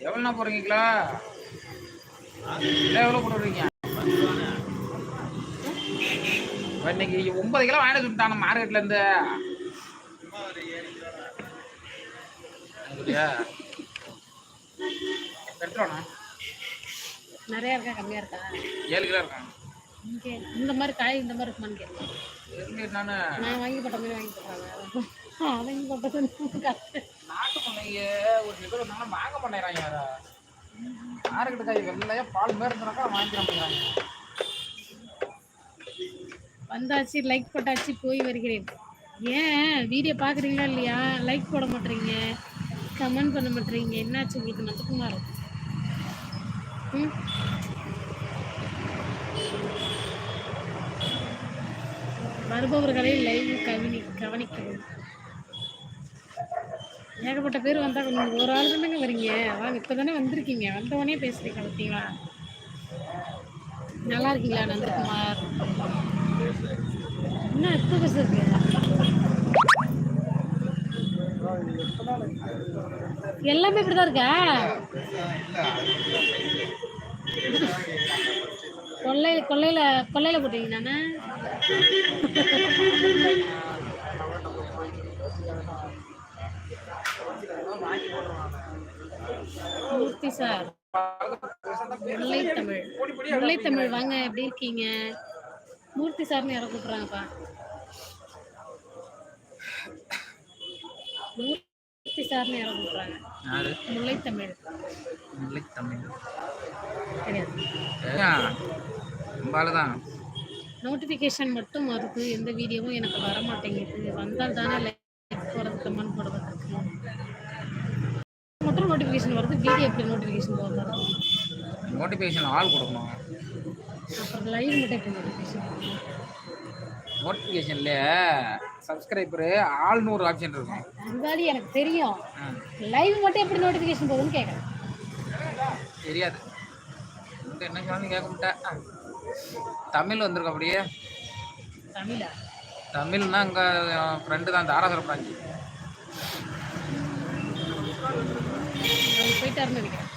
எவ்வளோண்ணா போடுறீங்களா? எவ்வளோ போடுறீங்க? இன்னைக்கு ஒன்பது கிலோ வாங்கிட்டு சொல்லிட்டாங்க மார்க்கெட்ல இருந்து. நிறைய இருக்கா? கம்மியா இருக்கா? ஏழு கிலோ இங்கே இந்த மாதிரி காய் இந்த மாதிரி இருக்குமான்னு தெரியல நானு நான் வாங்கி போட்ட மாதிரி வாங்கி போடுறாங்க வாங்கி போட்டது நாட்டு ஒரு நிகழ்வு இருந்தாலும் வாங்க பண்ணைறாங்க யாரா? மார்க்கெட்டு காய்? வெள்ளையா பால் மாதிரி இருந்தாக்கா வாங்கிக்கிற மாட்டேங்கிறாங்க. வந்தாச்சு லைக் போட்டாச்சு போய் வருகிறேன். ஏன்? வீடியோ பார்க்குறீங்களா இல்லையா? லைக் போட மாட்டேறீங்க. கமெண்ட் பண்ண மாட்டேறீங்க. என்னாச்சு உங்களுக்கு? நந்தகுமார் ம்? வருபவர்களை லைவ் கவனி கவனிக்கவும். ஏகப்பட்ட பேர் வந்தா கொஞ்சம் ஒரு ஆள் தானேங்க வரீங்க வாங்க இப்போ தானே வந்திருக்கீங்க. வந்தவொடனே பேசுறீங்க பார்த்தீங்களா? நல்லா இருக்கீங்களா நந்தகுமார் என்ன இப்போ பேசுறது? எல்லாமே இப்படிதான் இருக்கா? கொள்ளை கொள்ளையில கொள்ளையில போட்டீங்க நானே மூர்த்தி சார் முல்லை தமிழ். முல்லை தமிழ் வாங்க எப்படி இருக்கீங்க? மூர்த்தி சார்னு யாரை கூப்பிடுறாங்கப்பா. மூர்த்தி சார்னு யாரை கூப்பிடுறாங்க. முல்லை தமிழ். முல்லை தமிழ். கிடையாது தான். நோட்டிஃபிகேஷன் மட்டும் வருது. எந்த வீடியோவும் எனக்கு வர மாட்டேங்குது வந்தால் தானே லைக் போடுறது கமெண்ட் போடுறதுக்கு மட்டும் நோட்டிஃபிகேஷன் வருது. வீடியோ எப்படி நோட்டிஃபிகேஷன் போடுறது? நோட்டிஃபிகேஷன் ஆள் கொடுக்கணும். அப்புறம் லைவ் மட்டும் எப்படி நோட்டிஃபிகேஷன் நோட்டிஃபிகேஷன்ல சப்ஸ்கிரைபரு ஆள்னு ஒரு ஆப்ஷன் இருக்கும். அதுவாடி எனக்கு தெரியும். லைவ் மட்டும் எப்படி நோட்டிஃபிகேஷன் போகுதுன்னு கேட்குறேன். தெரியாது. என்ன சொன்னாலும் கேட்க மாட்டேன். தமிழ் வந்திருக்கும் அப்படியே? தமிழா? தமிழ்னா அங்கே ஃப்ரெண்டு தான் தாராசுர பிராஞ்சி போயிட்டாருன்னு நினைக்கிறேன்.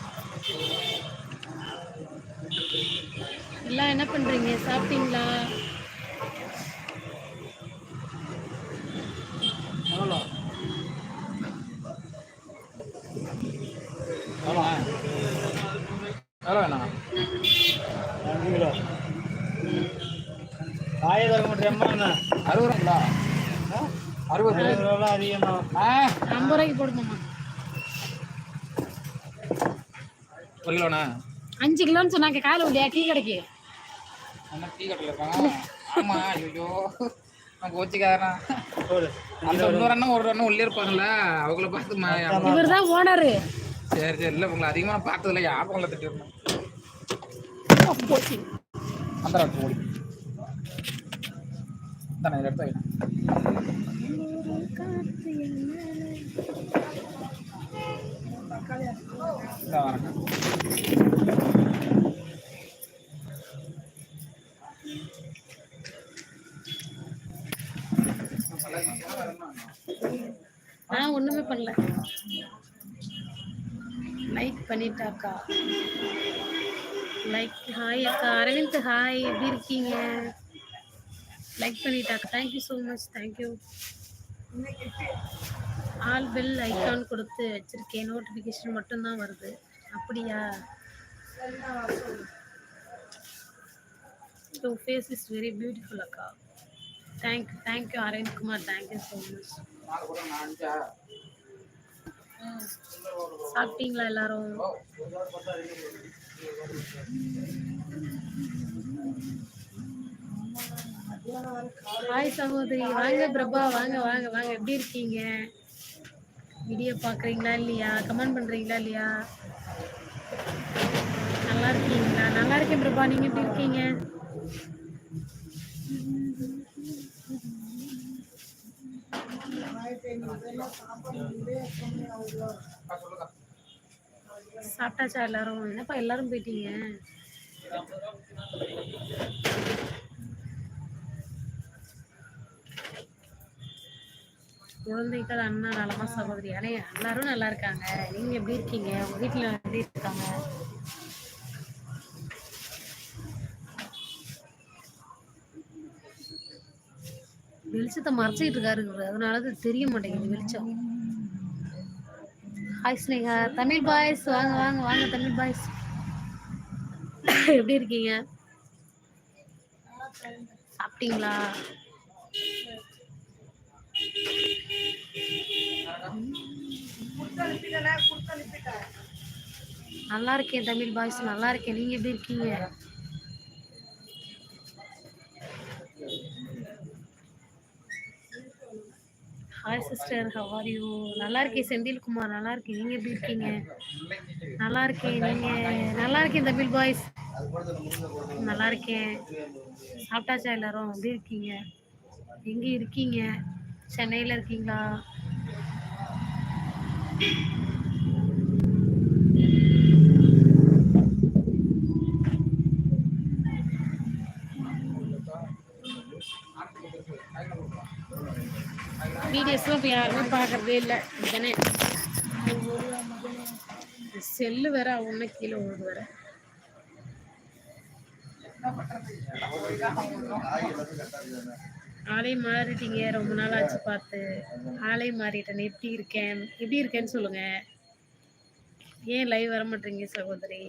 எல்லாம் என்ன பண்றீங்க? சாப்பிட்டீங்களா? எவ்வளோ எவ்வளோ எவ்வளோ வேணாம் அஞ்சு கிலோ தர மாட்டேம்மா அறுபது. அதிகமா. ஆ. ஐம்பது ரூபாய்க்கு ஒரு கிலோண்ணா? அஞ்சு கிலோன்னு சொன்னாங்க. காலை இல்லையா டீ கடைக்கு. என்ன டீ கடையில் ஆமாம் ஐயோ நான் கோச்சிக்காரன். அந்த இன்னொரு அண்ணன் ஒரு அண்ணன் உள்ளே இருப்பாங்கல்ல. அவங்கள பார்த்து இவர் தான் ஓனரு. சரி சரி. இல்லை உங்களை அதிகமாக பார்த்ததில்ல. ஞாபகம் திட்டிருந்தேன் அந்த தானே இதில் எடுத்து வைக்கலாம் நான் ஒண்ணுமே பண்ணல லைக் பண்ணிட்டாக்கா லைக் ஹாய் அக்கா அரவிந்த் ஹாய் எப்படி இருக்கீங்க லைக் பண்ணிட்டாங்க thank you so much thank you all bell icon கொடுத்து வச்சிருக்கேன் நோட்டிஃபிகேஷன் மட்டும்தான் வருது. அப்படியா? So face is very beautiful அக்கா. Thank thank you Aravind Kumar thank you so much சாப்பிட்டீங்களா எல்லாரும்? ஹாய் சகோதரி. வாங்க பிரபா வாங்க வாங்க வாங்க. எப்படி இருக்கீங்க? வீடியோ பார்க்குறீங்களா இல்லையா? கமெண்ட் பண்ணுறீங்களா இல்லையா? நல்லா இருக்கீங்களா? நல்லா இருக்கேன் பிரபா. நீங்கள் எப்படி இருக்கீங்க? சாப்பிட்டாச்சா எல்லாரும்? என்னப்பா எல்லாரும் போயிட்டீங்க? குழந்தைகள் அண்ணா நலமா சகோதரி. அண்ணே எல்லாரும் நல்லா இருக்காங்க. நீங்க எப்படி இருக்கீங்க? உங்க வீட்டுல எப்படி இருக்காங்க? வெளிச்சத்தை மறைச்சிட்டு இருக்காரு அதனால அது தெரிய மாட்டேங்குது வெளிச்சம். ஹாய் ஸ்னேகா. தமிழ் பாய்ஸ் வாங்க வாங்க வாங்க தமிழ் பாய்ஸ் எப்படி இருக்கீங்க? சாப்பிட்டீங்களா? நல்லா இருக்கேன் தமிழ் பாய்ஸ் நல்லா இருக்கேன். நீங்க எப்படி இருக்கீங்க? Hi sister how are you நல்லா இருக்கேன் செந்தில்குமார் நல்லா இருக்கேன். நீங்க எப்படி இருக்கீங்க? நல்லா இருக்கேன். நீங்க நல்லா இருக்கேன் தமிழ் பாய்ஸ் நல்லா இருக்கேன். சாப்பிட்டாச்சா எல்லாரும்? எப்படி இருக்கீங்க? எங்க இருக்கீங்க? சென்னையில் இருக்கீங்களா? வீடியோஸும் இப்போ யாருமே பார்க்குறதே இல்லை. இதுதானே செல்லு வேற ஒன்று கீழே விழுது வேற. ஆளே மாறிட்டீங்க. ரொம்ப நாள் ஆச்சு பார்த்து. ஆளே மாறிட்டேன். எப்படி இருக்கேன்? எப்படி இருக்கேன்னு சொல்லுங்க. ஏன் லைவ் வர மாட்டீங்க சகோதரி?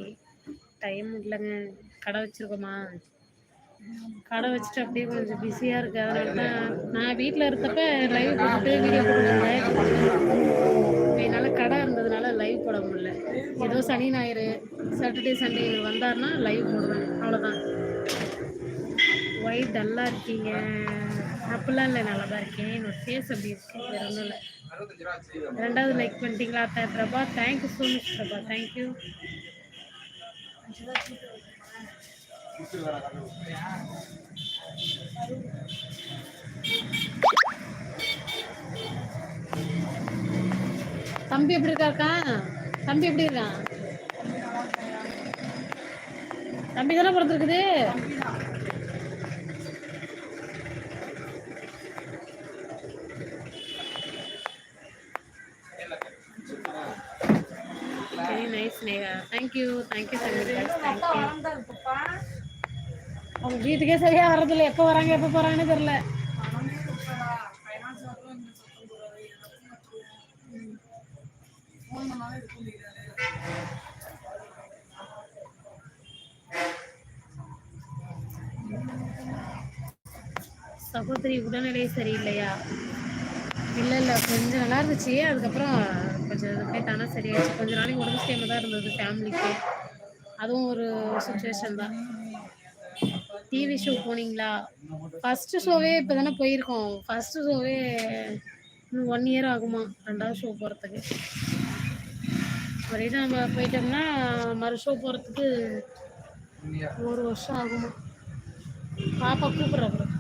டைம் இல்லைங்க. கடை வச்சிருக்கோமா? கடை வச்சுட்டு அப்படியே கொஞ்சம் பிஸியாக இருக்கு அதனால தான் நான் வீட்டில் இருந்தப்ப லைவ் போட்டு வீடியோ போட்டுருந்தேன் என்னால் கடை இருந்ததுனால லைவ் போட முடியல. ஏதோ சனி ஞாயிறு சாட்டர்டே சண்டே வந்தாருன்னா லைவ் போடுவேன். அவ்வளோதான் ஒயிட் டல்லாக இருக்கீங்க? அப்படிலாம் இல்லை நல்லா தான் இருக்கேன். என்னோட ஃபேஸ் அப்படி இருக்கு? வேற ஒன்றும் இல்லை. ரெண்டாவது லைக் பண்ணிட்டீங்களா அத்தா? Prabha thank you so much Prabha. Thank you தம்பி எப்படி இருக்காக்கா? தம்பி எப்படி இருக்கான்? தம்பி தானே பிறந்திருக்குது very nice thank you thank you அவங்க வீட்டுக்கே சரியா வர்றதில்ல. எப்போ வராங்க எப்போ போறாங்கன்னு தெரியல. சகோதரி உடல்நிலை சரியில்லையா? இல்லை இல்லை கொஞ்சம் நல்லா இருந்துச்சு. அதுக்கப்புறம் கொஞ்சம் இதுமே தானே சரியாயிடுச்சு கொஞ்ச நாளைக்கு உடம்பு சரியாம தான் இருந்தது ஃபேமிலிக்கு அதுவும் ஒரு சுச்சுவேஷன் தான். டிவி ஷோ போனீங்களா? ஃபர்ஸ்ட் ஷோவே இப்போ தானே போயிருக்கோம். ஃபர்ஸ்ட் ஷோவே ஒன் இயர் ஆகுமா ரெண்டாவது ஷோ போகிறதுக்கு ஒரே நம்ம போயிட்டோம்னா மறு ஷோ போகிறதுக்கு ஒரு வருஷம் ஆகுமா. பாப்பா கூப்பிட்ற அப்புறம்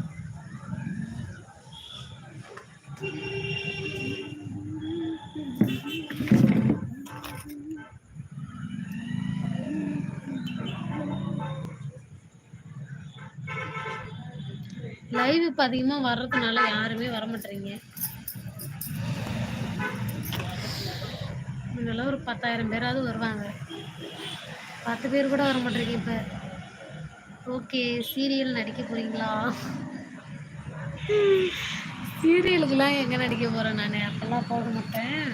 லைவ் இப்போ அதிகமாக வர்றதுனால யாருமே வர மாட்டேறீங்க. முன்னெல்லாம் ஒரு பத்தாயிரம் பேராவது வருவாங்க. பத்து பேர் கூட வர மாட்டேறீங்க இப்போ. ஓகே சீரியல் நடிக்க போறீங்களா? சீரியலுக்குலாம் எங்க நடிக்க போறேன் நான்? அப்பெல்லாம் போக மாட்டேன்.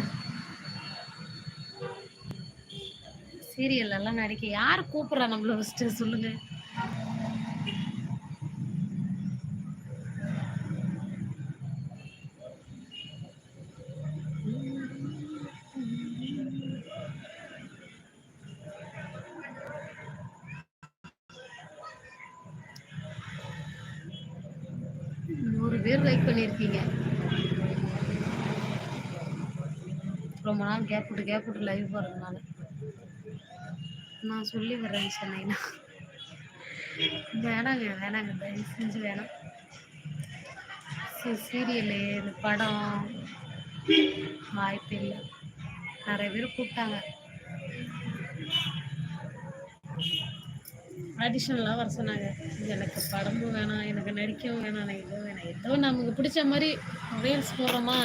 சீரியல் எல்லாம் நடிக்க யார் கூப்பிடுறா நம்மள ஃபஸ்ட்டு சொல்லுங்க. நூறு பேர் லைக் பண்ணியிருக்கீங்க. ரொம்ப நாள் கேப் விட்டு கேப் விட்டு லைவ் போகிறதுனால நான் சொல்லி வர்றேன் சென்னைனா வேணாங்க வேணாங்க தயவு செஞ்சு வேணாம். சீரியலு இந்த படம். வாய்ப்பு இல்லை நிறைய பேர் கூப்பிட்டாங்க. ஆடிஷன்லாம் வர சொன்னாங்க. எனக்கு படமும் வேணாம் எனக்கு நடிக்கவும் வேணாம் எனக்கு எதுவும் வேணாம். ஏதோ நமக்கு பிடிச்ச மாதிரி ரீல்ஸ் போகிறோமா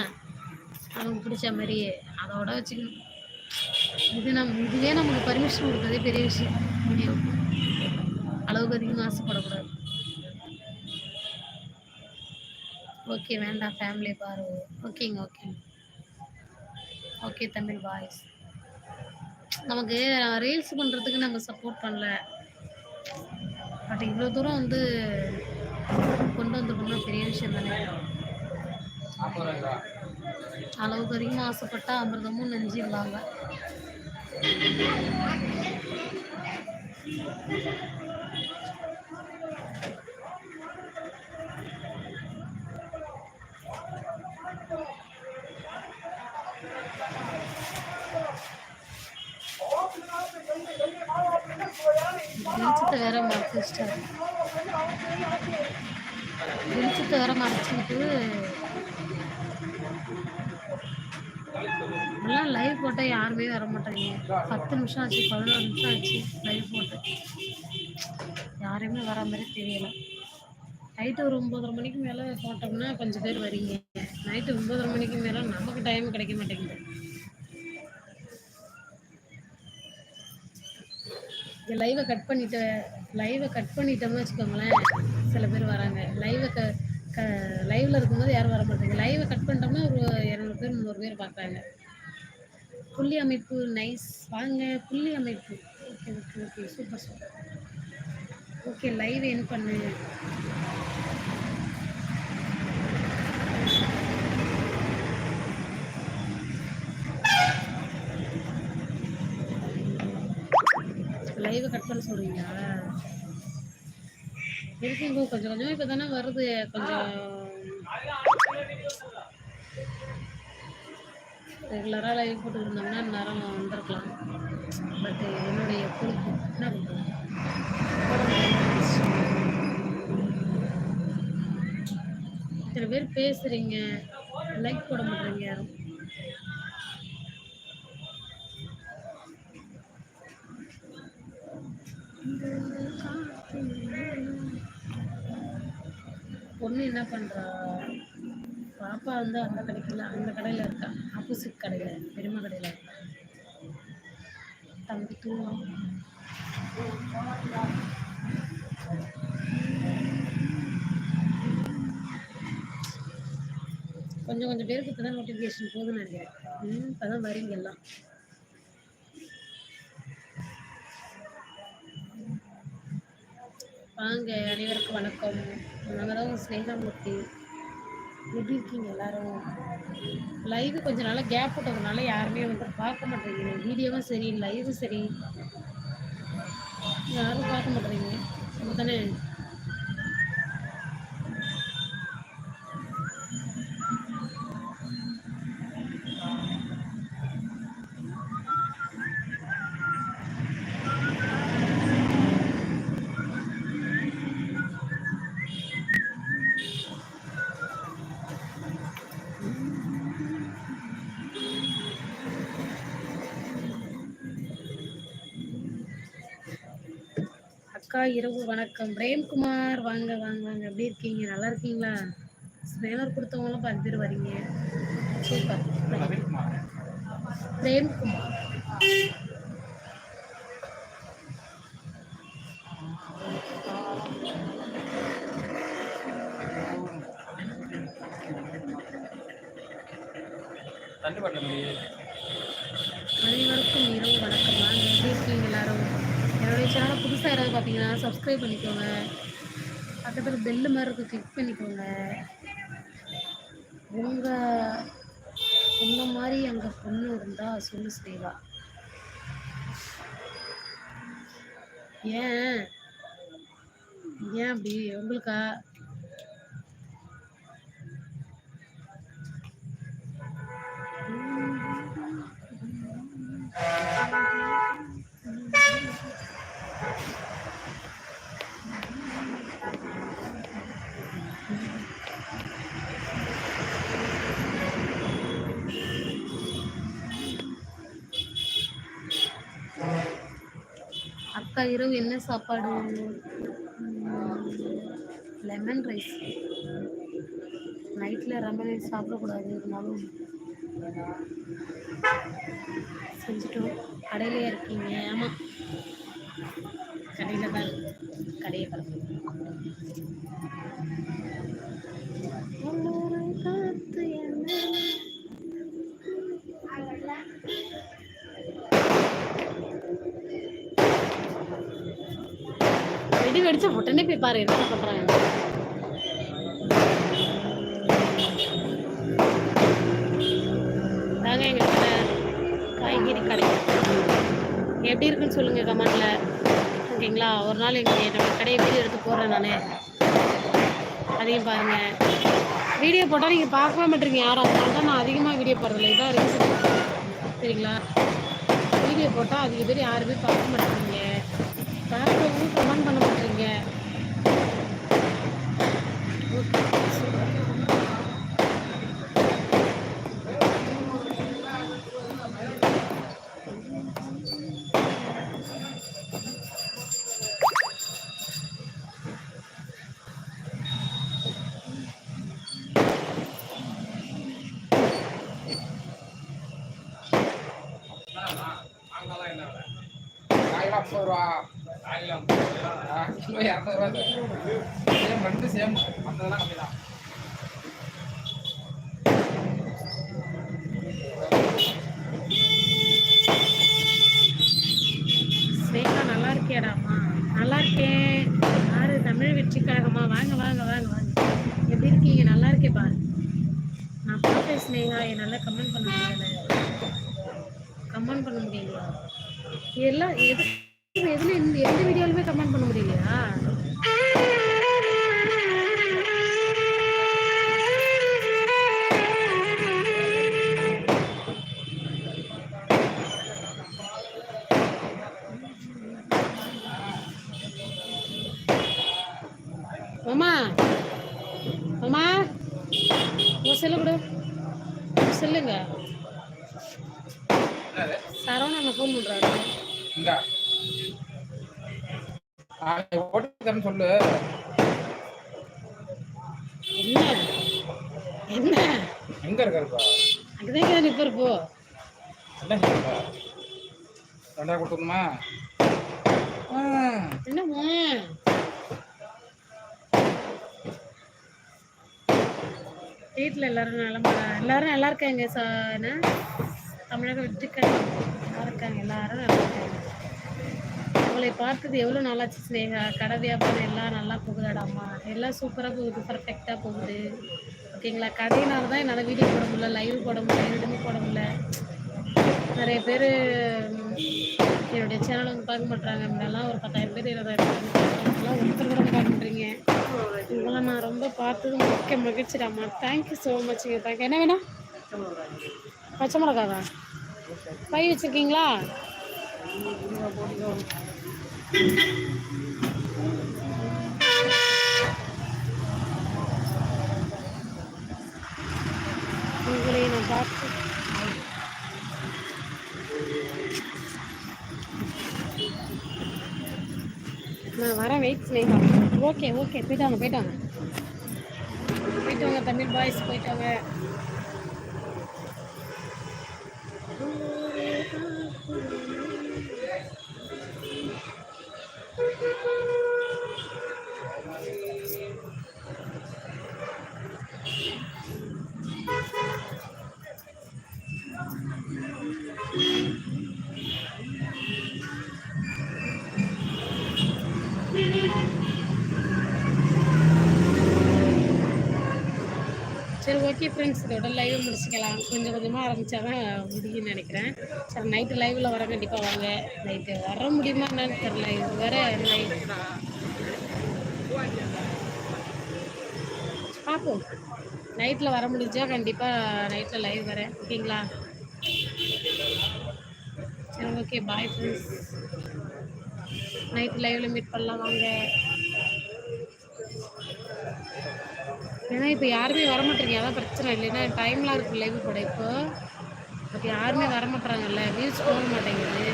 அவங்க பிடிச்ச மாதிரி அதோட வச்சுக்கணும். இது நம் இதுவே நமக்கு பர்மிஷன் கொடுக்குறதே பெரிய விஷயம். அளவுக்கு அதிகமாக ஆசைப்படக்கூடாது. ஓகே வேண்டாம். ஃபேமிலி பாரு. ஓகேங்க ஓகேங்க ஓகே தமிழ் பாய்ஸ் நமக்கு ரீல்ஸ் பண்ணுறதுக்கு நம்ம சப்போர்ட் பண்ணல. பட் இவ்வளோ தூரம் வந்து கொண்டு வந்திருக்கணும் பெரிய விஷயம் தானே. அளவுக்கு அதிகமாக ஆசைப்பட்டா அமிர்தமும் நெஞ்சிடலாங்க வெளிச்சத்தை வேற மறைச்சு வச்சிட்டாரு வெளிச்சத்தை வேற மறைச்சிக்கிட்டு எல்லாம் லைவ் போட்டால் மாட்டாங்க. பத்து நிமிஷம் ஆச்சு பதினோரு நிமிஷம் ஆச்சு லைவ் போட்டேன் யாருமே வரா மாதிரி தெரியல. நைட்டு ஒரு ஒம்பதரை மணிக்கு மேலே போட்டோம்னா கொஞ்சம் பேர் வரீங்க. நைட்டு ஒம்பதரை மணிக்கு மேலே நமக்கு டைம் கிடைக்க மாட்டேங்குது. இந்த லைவை கட் பண்ணிட்டு லைவை கட் பண்ணிட்டோம்னு வச்சுக்கோங்களேன் சில பேர் வராங்க. லைவை க க லைவில் இருக்கும்போது யாரும் வர மாட்டாங்க. லைவை கட் பண்ணிட்டோம்னா ஒரு இரநூறு பேர் முந்நூறு பேர் பார்க்குறாங்க. புள்ளி அமைப்பு நைஸ் வாங்க புள்ளி அமைப்பு. Okay okay okay super super okay live என் பண்ணு. லைவை கட் பண்ண சொல்றீங்களா? இருக்குங்க கொஞ்சம் கொஞ்சமாக இப்போ தானே வருது. கொஞ்சம் ரெகுலராக லைவ் போட்டுருந்தோம்னா நேரம் வந்திருக்கலாம். பட் என்னுடைய பொறுப்பு என்ன பண்ணுறது இத்தனை பேர் பேசுறீங்க. லைக் போட மாட்டேறீங்க யாரும். பொண்ணு என்ன பண்றா? பாப்பா வந்து அந்த கடைக்கு அந்த கடையில இருக்கா? ஜூஸு கடையில் பெருமை கடையில் தம்பி தூங்கும். கொஞ்சம் கொஞ்சம் பேருக்கு இப்போ தான் நோட்டிஃபிகேஷன் போதும் நினைக்கிறேன். ம் இப்போ தான் வரீங்க எல்லாம். வாங்க அனைவருக்கும் வணக்கம். நாங்கள் தான் உங்கள் ஸ்னேகாமூர்த்தி எப்படி இருக்கீங்க எல்லாரும்? லைவ் கொஞ்ச நாளாக கேப் விட்டதுனால யாருமே வந்து பார்க்க மாட்டேங்கிறீங்க வீடியோவும் சரி லைவும் சரி. யாரும் பார்க்க மாட்டேறீங்க நம்ம தானே அக்கா இரவு வணக்கம். பிரேம்குமார் வாங்க வாங்க வாங்க. எப்படி இருக்கீங்க? நல்லா இருக்கீங்களா? ஸ்னேகர் கொடுத்தவங்களும் பத்து பேர் வரீங்க. சூப்பர் பிரேம்குமார் தண்ணி பாட்டில் முடியுது அனைவருக்கும் இரவு வணக்கம் வாங்க எப்படி இருக்கீங்க எல்லாரும் என்னுடைய சேனல் புதுசாக யாராவது பார்த்தீங்கன்னா சப்ஸ்கிரைப் பண்ணிக்கோங்க பக்கத்தில் பெல்லு மாதிரி இருக்கு கிளிக் பண்ணிக்கோங்க உங்கள் உங்க மாதிரி அங்கே பொண்ணு இருந்தால் சொல்லு ஸ்னேகா ஏன்? ஏன் அப்படி? உங்களுக்கா? அக்கா இரவு என்ன சாப்பாடு? லெமன் ரைஸ் நைட்டில் லெமன் ரைஸ் சாப்பிடக்கூடாது இருந்தாலும். செஞ்சுட்டோம். கடையிலே இருக்கீங்க? ஆமாம் கடையில் தான் கடையை கலந்து வெடி உடனே போய் பாரு என்ன பண்றாங்க தாங்க எங்களுக்கு காய்கறி கடை. எப்படி இருக்குன்னு சொல்லுங்க கமெண்ட்ல ஓகேங்களா? ஒரு நாள் எங்களுக்கு நம்ம கடையை வீடியோ எடுத்து போடுறேன் நான். அதையும் பாருங்க. வீடியோ போட்டால் நீங்கள் பார்க்கவே மாட்டீங்க யாரும். அதனால தான் நான் அதிகமாக வீடியோ போடுறதில்ல. இதாக இருக்குது சரிங்களா? வீடியோ போட்டால் அதிக பேர் யாருமே பார்க்க மாட்டேங்க. பார்க்கவும் கமெண்ட் பண்ண மாட்டேங்க அங்கெல்லாம் என்ன விலை? காய்லாம் ஐம்பது ரூபா ஆங்கிலம் ஐம்பது ரூபா ஆ, இரநூறுவா சேம் ரெண்டு சேம் மற்றதெல்லாம் கம்மி தான் என்ன கொடுத்துருமா வீட்டில் எல்லாரும் நலமா எல்லாரும் நல்லா இருக்காங்க சா என்ன? தமிழக வெற்றிக்கண் நல்லா இருக்காங்க எல்லாரும் நல்லா இருக்காங்க. உங்களை பார்த்தது எவ்வளோ நாளாச்சு ஸ்னேகா கடை வியாபாரம் எல்லாம் நல்லா போகுதாடாம்மா எல்லாம் சூப்பராக போகுது பர்ஃபெக்டாக போகுது. ஓகேங்களா? கடையினால தான் என்னால் வீடியோ போட முடியல லைவ் போட முடியல எதுவுமே போட முடியல. நிறைய பேர் என்னுடைய சேனல் வந்து பார்க்க மாட்டாங்க முன்னெல்லாம் ஒரு பத்தாயிரம் பேர் இருபதாயிரம் பேர் இப்போலாம் ஒருத்தர் கூட பார்க்க மாட்டீங்க இதெல்லாம் நான் ரொம்ப பார்த்தது மிக்க மகிழ்ச்சிடாம்மா தேங்க்யூ ஸோ மச்ங்க தேங்க்யூ என்ன வேணும்? பச்சை மிளகாவா? பை வச்சுருக்கீங்களா? உங்களை நான் பார்த்து வரேன் வெயிட் ஸ்னேகா. ஓகே ஓகே போயிட்டாங்க போயிட்டாங்க. போயிட்டவங்க தமிழ் பாய்ஸ் போயிட்டாங்க. ஓகே ஃப்ரெண்ட்ஸ் இதோட லைவ் முடிச்சுக்கலாம். கொஞ்சம் கொஞ்சமாக ஆரம்பித்தா தான் முடியும்னு நினைக்கிறேன். சரி நைட்டு லைவில் வர கண்டிப்பாக வாங்க. நைட்டு வர முடியுமா என்னன்னு தெரில இது வேற லைவ் பார்ப்போம். நைட்டில் வர முடிஞ்சா கண்டிப்பாக நைட்டில் லைவ் வரேன். ஓகேங்களா சரி ஓகே பாய் ஃப்ரெண்ட்ஸ் நைட் லைவில் மீட் பண்ணலாம் வாங்க. ஏன்னா இப்போ யாருமே வர மாட்டேங்க அதான் பிரச்சனை. இல்லைன்னா டைம்லாம் இருக்கு லைவ் கூட இப்போ. பட் யாருமே வர மாட்டாங்கல்ல வியூஸ் போக மாட்டேங்குது.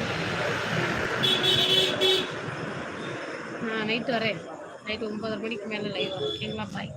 நான் நைட்டு வரேன். நைட்டு ஒன்பதரை மணிக்கு மேலே லைவ் வரும் ஓகேங்களா பாய்